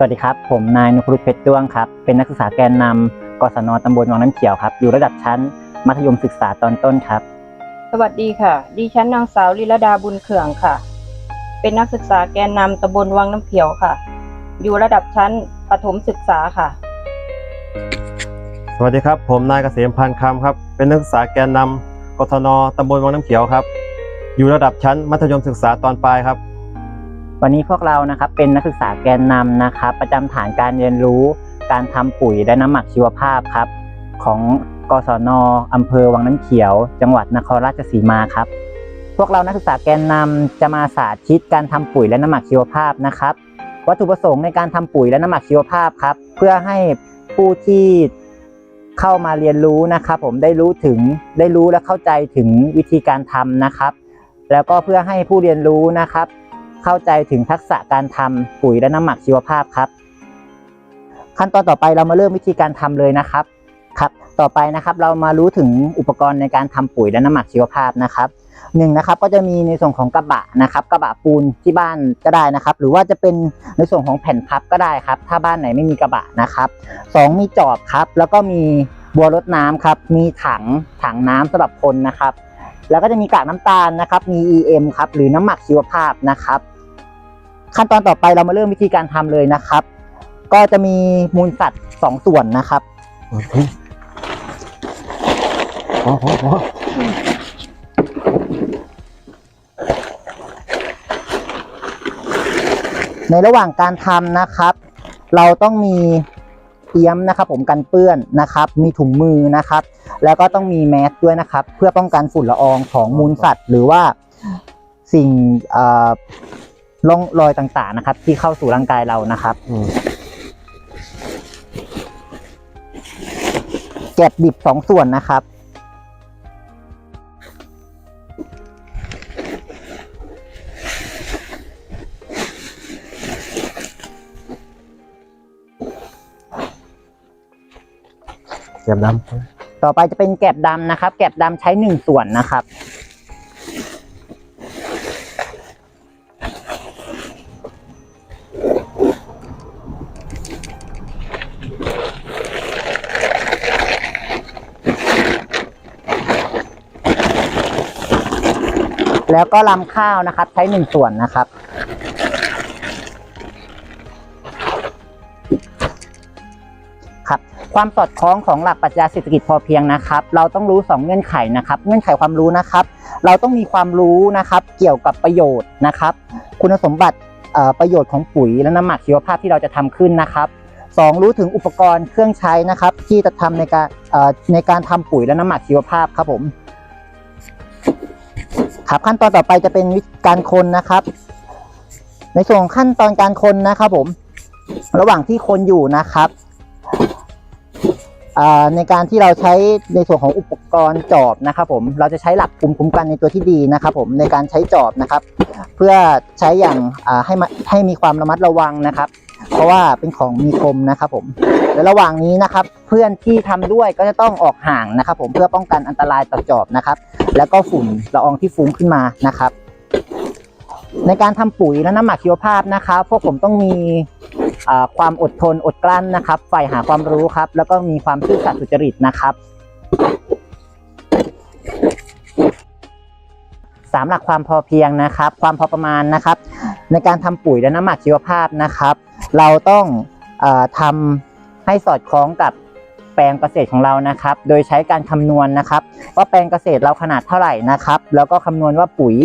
สวัสดีครับ ผมนายนุพรุตเพชรด้วงครับ เป็นนักศึกษาแกนนำกศนตำบลวังน้ำเขียวครับ อยู่ระดับชั้นมัธยมศึกษาตอนต้นครับ สวัสดีค่ะ ดิฉันนางสาวลิลดาบุญเขื่องค่ะ เป็นนักศึกษาแกนนำตำบลวังน้ำเขียวค่ะ อยู่ระดับชั้นประถมศึกษาค่ะ สวัสดีครับ ผมนายเกษมพันธ์คำครับ เป็นนักศึกษาแกนนำกทนตำบลวังน้ำเขียวครับ อยู่ระดับชั้นมัธยมศึกษาตอนปลายครับ วันนี้พวกเรานะครับเป็นนักศึกษาแกนนำนะครับ ประจำฐานการเรียนรู้การทำปุ๋ยและน้ำหมักชีวภาพครับ ของกศนอำเภอวังน้ำเขียว จังหวัดนครราชสีมาครับ พวกเรานักศึกษาแกนนำจะมาสาธิตการทำปุ๋ยและน้ำหมักชีวภาพนะครับ วัตถุประสงค์ในการทำปุ๋ยและน้ำหมักชีวภาพครับ เพื่อให้ผู้ที่เข้ามาเรียนรู้นะครับผมได้รู้ถึงได้รู้และเข้าใจถึงวิธีการทำนะครับ แล้วก็เพื่อให้ผู้เรียนรู้นะครับ เข้าใจถึงทักษะการทำปุ๋ยและน้ำหมักชีวภาพครับ ขั้นตอนต่อไปเรามาเริ่มวิธีการทำเลยนะครับครับ ต่อไปนะครับเรามารู้ถึงอุปกรณ์ในการทำปุ๋ยและน้ำหมักชีวภาพนะครับหนึ่งนะครับก็จะมีในส่วนของกระบะนะครับ กระบะปูนที่บ้านก็ได้นะครับ หรือว่าจะเป็นในส่วนของแผ่นพับก็ได้ครับ ถ้าบ้านไหนไม่มีกระบะนะครับสองมีจอบครับ แล้วก็มีบัวรดน้ำครับ มีถังถังน้ำสำหรับคนนะครับ แล้วก็จะมีกากน้ำตาลนะครับ มี EM ครับหรือน้ำหมักชีวภาพนะครับ ขั้นตอนต่อไปเรามาเริ่มวิธีการทำเลยนะครับ ก็จะมีมูลสัตว์สองส่วนนะครับในระหว่างการทำนะครับ เราต้องมี เทียมนะครับผมกันเปื้อนนะครับ มีถุงมือนะครับ แล้วก็ต้องมีแมสด้วยนะครับ เพื่อป้องกันฝุ่นละอองของมูลสัตว์ หรือว่าสิ่งเอ่อร่องรอยต่างๆนะครับ ที่เข้าสู่ร่างกายเรานะครับอืมเก็บดิบสองส่วนนะครับ เตรียมน้ต่อไปจะเป็นแกบดำนะครับ แกบดำใช้หนึ่งส่วนนะครับ แล้วก็ลำข้าวนะครับ ใช้หนึ่งส่วนนะครับ ความสอดคล้องของหลักปรัชญาเศรษฐกิจพอเพียงนะครับ เราต้องรู้ 2 เงื่อนไขนะครับ เงื่อนไขความรู้นะครับ เราต้องมีความรู้นะครับ เกี่ยวกับประโยชน์นะครับ คุณสมบัติประโยชน์ของปุ๋ยและน้ำหมักชีวภาพที่เราจะทำขึ้นนะครับสองรู้ถึงอุปกรณ์เครื่องใช้นะครับ ที่จะทำในการในการทำปุ๋ยและน้ำหมักชีวภาพครับผมครับขั้นตอนต่อไปจะเป็นการคนนะครับ ในส่วนของขั้นตอนการคนนะครับผม ระหว่างที่คนอยู่นะครับ ในการที่เราใช้ในส่วนของอุปกรณ์จอบนะครับผมเราจะใช้หลักภูมิคุ้มกันในตัวที่ดีนะครับผมในการใช้จอบนะครับ เพื่อใช้อย่างให้ให้มีความระมัดระวังนะครับ เพราะว่าเป็นของมีคมนะครับผมและระหว่างนี้นะครับ เพื่อนที่ทำด้วยก็จะต้องออกห่างนะครับ ผมเพื่อป้องกันอันตรายต่อจอบนะครับ แล้วก็ฝุ่นละอองที่ฟุ้งขึ้นมานะครับ ในการทำปุ๋ยและน้ำหมักชีวภาพนะครับ พวกผมต้องมี ความอดทนอดกลั้นนะครับใฝ่หาความรู้ครับ แล้วก็มีความซื่อสัตย์สุจริตนะครับสามหลักความพอเพียงนะครับ ความพอประมาณนะครับ ในการทำปุ๋ยและน้ำหมักชีวภาพนะครับ เราต้องออทำให้สอดคล้องกับแปลงเกษตรของเรานะครับ โดยใช้การคำนวณนะครับ ว่าแปลงเกษตรเราขนาดเท่าไหร่นะครับ แล้วก็คำนวณว่าปุ๋ย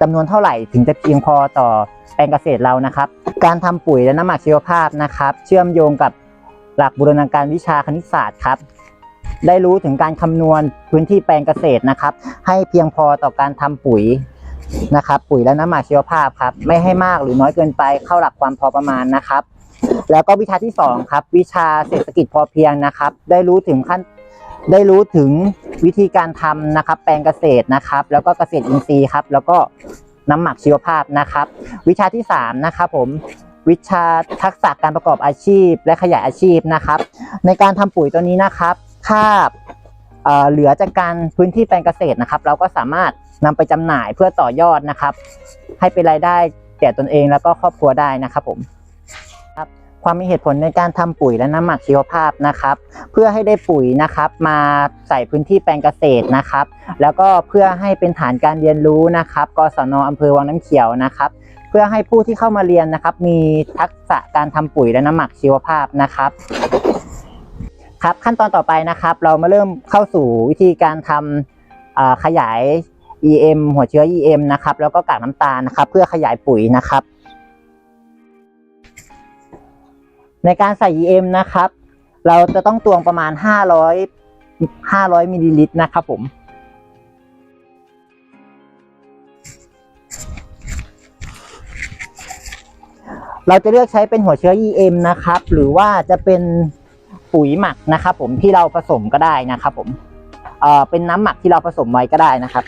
จำนวนเท่าไหร่ ถึงจะเพียงพอต่อแปลงเกษตรเรานะครับ การทำปุ๋ยและน้ำหมักชีวภาพนะครับ เชื่อมโยงกับหลักบูรณาการวิชาคณิตศาสตร์ครับ ได้รู้ถึงการคำนวณพื้นที่แปลงเกษตรนะครับ ให้เพียงพอต่อการทำปุ๋ยนะครับ ปุ๋ยและน้ำหมักชีวภาพครับ ไม่ให้มากหรือน้อยเกินไปเข้าหลักความพอประมาณนะครับ แล้วก็วิชาที่สองครับ วิชาเศรษฐกิจพอเพียงนะครับ ได้รู้ถึงขั้นได้รู้ถึงวิธีการทำนะครับ แปลงเกษตรนะครับ แล้วก็เกษตรอินทรีย์ครับ แล้วก็ น้ำหมักชีวภาพนะครับ วิชาที่สามนะครับผมวิชาทักษะการประกอบอาชีพ และขยายอาชีพนะครับ ในการทำปุ๋ยตัวนี้นะครับ ถ้าเอ่อเหลือจากการพื้นที่แปลงเกษตรนะครับ เราก็สามารถนำไปจำหน่ายเพื่อต่อยอดนะครับ ให้เป็นรายได้แก่ตนเองแล้วก็ครอบครัวได้นะครับผม ความมีเหตุผลในการทำปุ๋ยและน้ำหมักชีวภาพนะครับ เพื่อให้ได้ปุ๋ยนะครับมาใส่พื้นที่แปลงเกษตรนะครับ แล้วก็เพื่อให้เป็นฐานการเรียนรู้นะครับกศนอำเภอวังน้ำเขียวนะครับ เพื่อให้ผู้ที่เข้ามาเรียนนะครับ มีทักษะการทำปุ๋ยและน้ำหมักชีวภาพนะครับครับขั้นตอนต่อไปนะครับ เรามาเริ่มเข้าสู่วิธีการทำอ่าขยาย EM หัวเชื้อ EM นะครับแล้วก็กากน้ำตาลนะครับ เพื่อขยายปุ๋ยนะครับ ในการใส่ EM นะครับ เราจะต้องตวงประมาณ 500 500มิลลิลิตรนะครับผม เราจะเลือกใช้เป็นหัวเชื้อ EM นะครับ หรือว่าจะเป็นปุ๋ยหมักนะครับผมที่เราผสมก็ได้นะครับผมเอ่อเป็นน้ำหมักที่เราผสมไว้ก็ได้นะครับ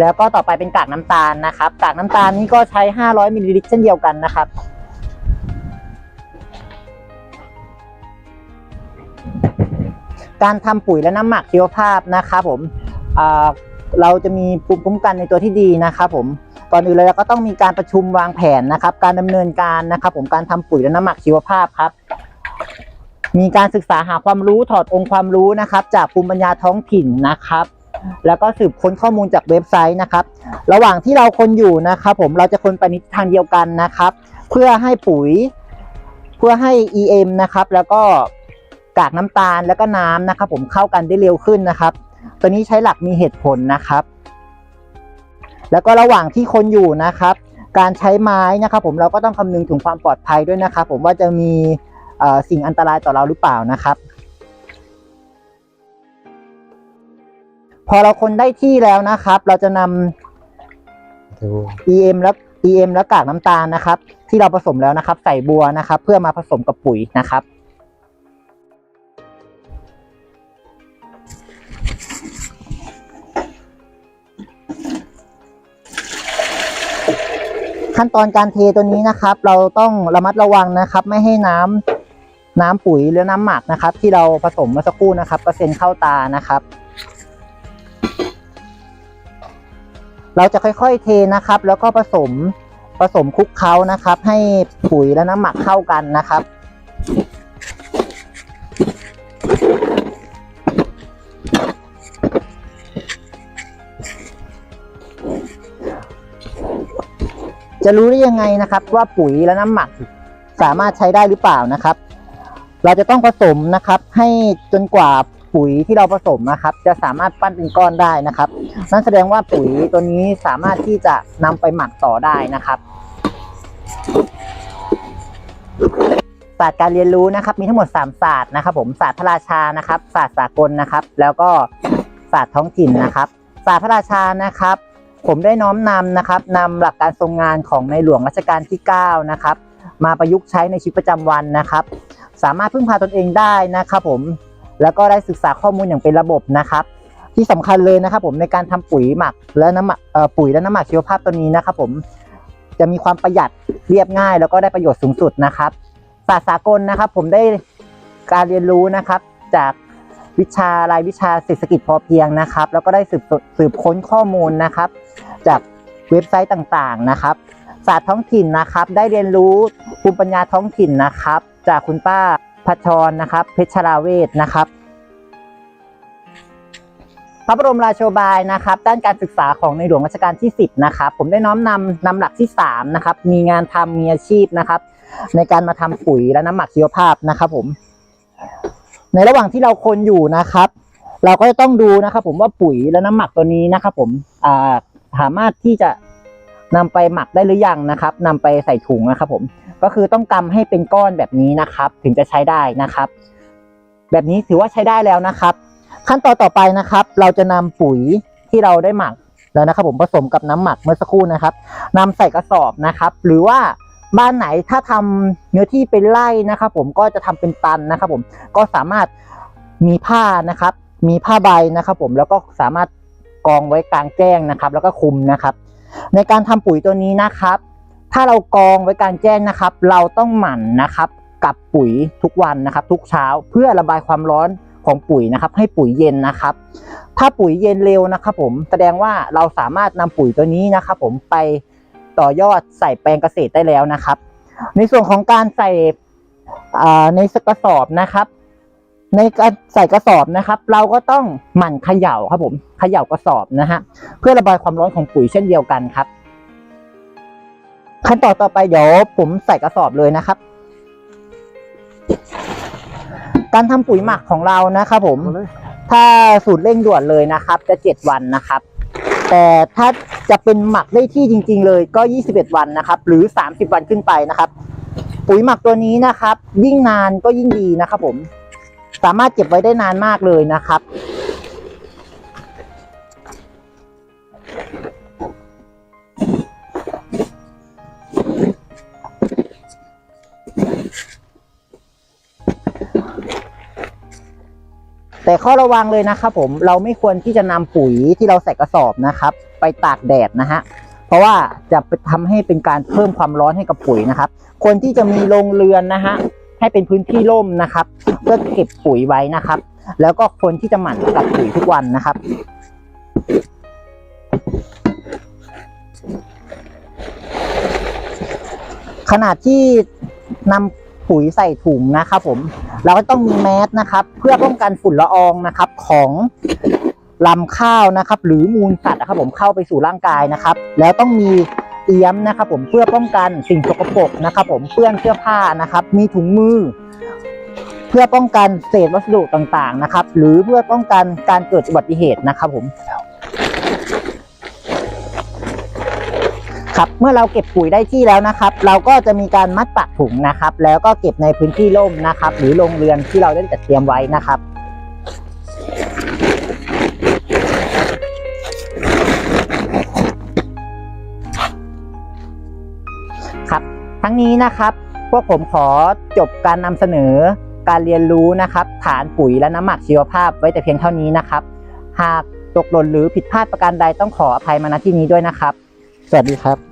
แล้วก็ต่อไปเป็นกากน้ำตาลนะครับกากน้ำตาลนี้ก็ใช้ 500มิลลิลิตรเช่นเดียวกันนะครับการทำปุ๋ยและน้ำหมักชีวภาพนะครับผมเราจะมีภูมิคุ้มกันในตัวที่ดีนะครับผมก่อนอื่นเลยเราก็ต้องมีการประชุมวางแผนนะครับ การดำเนินการนะครับ ผมการทำปุ๋ยและน้ำหมักชีวภาพครับ มีการศึกษาหาความรู้ถอดองค์ความรู้นะครับ จากภูมิปัญญาท้องถิ่นนะครับ แล้วก็สืบค้นข้อมูลจากเว็บไซต์นะครับ ระหว่างที่เราคนอยู่นะครับ ผมเราจะคนไปในทิทางเดียวกันนะครับ เพื่อให้ปุ๋ย เพื่อให้ EM นะครับ แล้วก็กากน้ำตาลแล้วก็น้ำนะครับ ผมเข้ากันได้เร็วขึ้นนะครับ ตัวนี้ใช้หลักมีเหตุผลนะครับ แล้วก็ระหว่างที่คนอยู่นะครับ การใช้ไม้นะครับ ผมเราก็ต้องคำนึงถึงความปลอดภัยด้วยนะครับ ผมว่าจะมีสิ่งอันตรายต่อเราหรือเปล่านะครับ พอเราคนได้ที่แล้วนะครับ เราจะนำ EM แล้ว EM แล้วกากน้ำตาลนะครับ ที่เราผสมแล้วนะครับ ใส่บัวนะครับ เพื่อมาผสมกับปุ๋ยนะครับขั้นตอนการเทตัวนี้นะครับ เราต้องระมัดระวังนะครับ ไม่ให้น้ำน้ำปุ๋ยหรือน้ำหมักนะครับ ที่เราผสมเมื่อสักครู่นะครับกระเซ็นเข้าตานะครับ เราจะค่อยๆเทนะครับ แล้วก็ผสมผสมคลุกเคล้านะครับ ให้ปุ๋ยและน้ำหมักเข้ากันนะครับ จะรู้ได้ยังไงนะครับ ว่าปุ๋ยและน้ำหมักสามารถใช้ได้หรือเปล่านะครับ เราจะต้องผสมนะครับ ให้จนกว่า ปุ๋ยที่เราผสมนะครับ จะสามารถปั้นเป็นก้อนได้นะครับ นั่นแสดงว่าปุ๋ยตัวนี้สามารถที่จะนำไปหมักต่อได้นะครับศาสตร์การเรียนรู้นะครับ มีทั้งหมด 3 ศาสตร์นะครับ ผมศาสตร์พระราชานะครับ ศาสตร์สากลนะครับ แล้วก็ศาสตร์ท้องถิ่นนะครับ ศาสตร์พระราชานะครับ ผมได้น้อมนำนะครับนำหลักการทรงงานของในหลวงรัชกาลที่ 9 นะครับ มาประยุกต์ใช้ในชีวิตประจำวันนะครับ สามารถพึ่งพาตนเองได้นะครับ ผม แล้วก็ได้ศึกษาข้อมูลอย่างเป็นระบบนะครับ ที่สำคัญเลยนะครับ ผมในการทำปุ๋ยหมักและน้ำหมักปุ๋ยและน้ำหมักชีวภาพตัวนี้นะครับ ผมจะมีความประหยัดเรียบง่าย แล้วก็ได้ประโยชน์สูงสุดนะครับศาสตร์สากลนะครับ ผมได้การเรียนรู้นะครับ จากวิชารายวิชาเศรษฐกิจพอเพียงนะครับ แล้วก็ได้สืบสืบค้นข้อมูลนะครับ จากเว็บไซต์ต่างๆนะครับศาสตร์ท้องถิ่นนะครับ ได้เรียนรู้ภูมิปัญญาท้องถิ่นนะครับ จากคุณป้า พัชรนะครับ เพชรราเวทนะครับ พระบรมราโชบายนะครับ ด้านการศึกษาของในหลวงรัชกาลที่ 10 นะครับ ผมได้น้อมนำนำหลักที่ 3 นะครับ มีงานทำมีอาชีพนะครับ ในการมาทำปุ๋ยและน้ำหมักชีวภาพนะครับผม ในระหว่างที่เราคนอยู่นะครับ เราก็จะต้องดูนะครับ ผมว่าปุ๋ยและน้ำหมักตัวนี้นะครับ ผมสามารถที่จะ นำไปหมักได้หรือยังนะครับนำไปใส่ถุงนะครับ ผม ก็คือต้องกำให้เป็นก้อนแบบนี้นะครับ ถึงจะใช้ได้นะครับ แบบนี้ถือว่าใช้ได้แล้วนะครับ ขั้นตอนต่อไปนะครับ เราจะนำปุ๋ยที่เราได้หมักแล้วนะครับ ผมผสมกับน้ำหมักเมื่อสักครู่นะครับนำใส่กระสอบนะครับ หรือว่าบ้านไหนถ้าทำเนื้อที่เป็นไร่นะครับ ผมก็จะทำเป็นตันนะครับ ผมก็สามารถมีผ้านะครับ มีผ้าใบนะครับ ผมแล้วก็สามารถกองไว้กลางแจ้งนะครับ แล้วก็คลุมนะครับ ในการทำปุ๋ยตัวนี้นะครับ ถ้าเรากองไว้กางแจ้งนะครับ เราต้องหมั่นนะครับกับปุ๋ยทุกวันนะครับ ทุกเช้าเพื่อระบายความร้อนของปุ๋ยนะครับ ให้ปุ๋ยเย็นนะครับ ถ้าปุ๋ยเย็นเร็วนะครับ ผมแสดงว่าเราสามารถนำปุ๋ยตัวนี้นะครับ ผมไปต่อยอดใส่แปลงเกษตรได้แล้วนะครับ ในส่วนของการใส่ในกระสอบนะครับ ในการใส่กระสอบนะครับ เราก็ต้องหมั่นเขย่าครับผมเขย่ากระสอบนะฮะเพื่อระบายความร้อนของปุ๋ยเช่นเดียวกันครับ ขั้นตอนต่อไปเดี๋ยวผมใส่กระสอบเลยนะครับ การทำปุ๋ยหมักของเรานะครับผม ถ้าสูตรเร่งด่วนเลยนะครับ จะ7วันนะครับ แต่ถ้าจะเป็นหมักได้ที่จริง ๆ เลยก็ 21 วันนะครับ หรือ 30 วันขึ้นไปนะครับ ปุ๋ยหมักตัวนี้นะครับ ยิ่งนานก็ยิ่งดีนะครับผม สามารถเก็บไว้ได้นานมากเลยนะครับ แต่ข้อระวังเลยนะครับผมเราไม่ควรที่จะนำปุ๋ยที่เราใส่กระสอบนะครับ ไปตากแดดนะฮะเพราะว่าจะไปทำให้เป็นการเพิ่มความร้อนให้กับปุ๋ยนะครับควรที่จะมีโรงเรือนนะฮะ ให้เป็นพื้นที่ร่มนะครับเพื่อเก็บปุ๋ยไว้นะครับ แล้วก็ควรที่จะหมั่นกับปุ๋ยทุกวันนะครับขนาดที่นำปุ๋ยใส่ถุงนะครับผมเราก็ต้องมีแมสนะครับ เพื่อป้องกันฝุ่นละอองนะครับ ของลำข้าวนะครับ หรือมูลสัตว์นะครับ ผมเข้าไปสู่ร่างกายนะครับ แล้วต้องมี เอี้ยมนะครับผมเพื่อป้องกันสิ่งสกปรกนะครับผมเปื้อนเสื้อผ้านะครับ มีถุงมือ เพื่อป้องกันเศษวัสดุต่างๆนะครับ หรือเพื่อป้องกันการเกิดอุบัติเหตุนะครับผมครับเมื่อเราเก็บปุ๋ยได้ที่แล้วนะครับ เราก็จะมีการมัดปากถุงนะครับ แล้วก็เก็บในพื้นที่ร่มนะครับ หรือโรงเรือนที่เราได้จัดเตรียมไว้นะครับครับ นี้นะครับ พวกผมขอจบการนำเสนอการเรียนรู้นะครับ ฐานปุ๋ยและน้ำหมักชีวภาพไว้แต่เพียงเท่านี้นะครับ หากตกหล่นหรือผิดพลาดประการใดต้องขออภัยมาณที่นี้ด้วยนะครับ สวัสดีครับ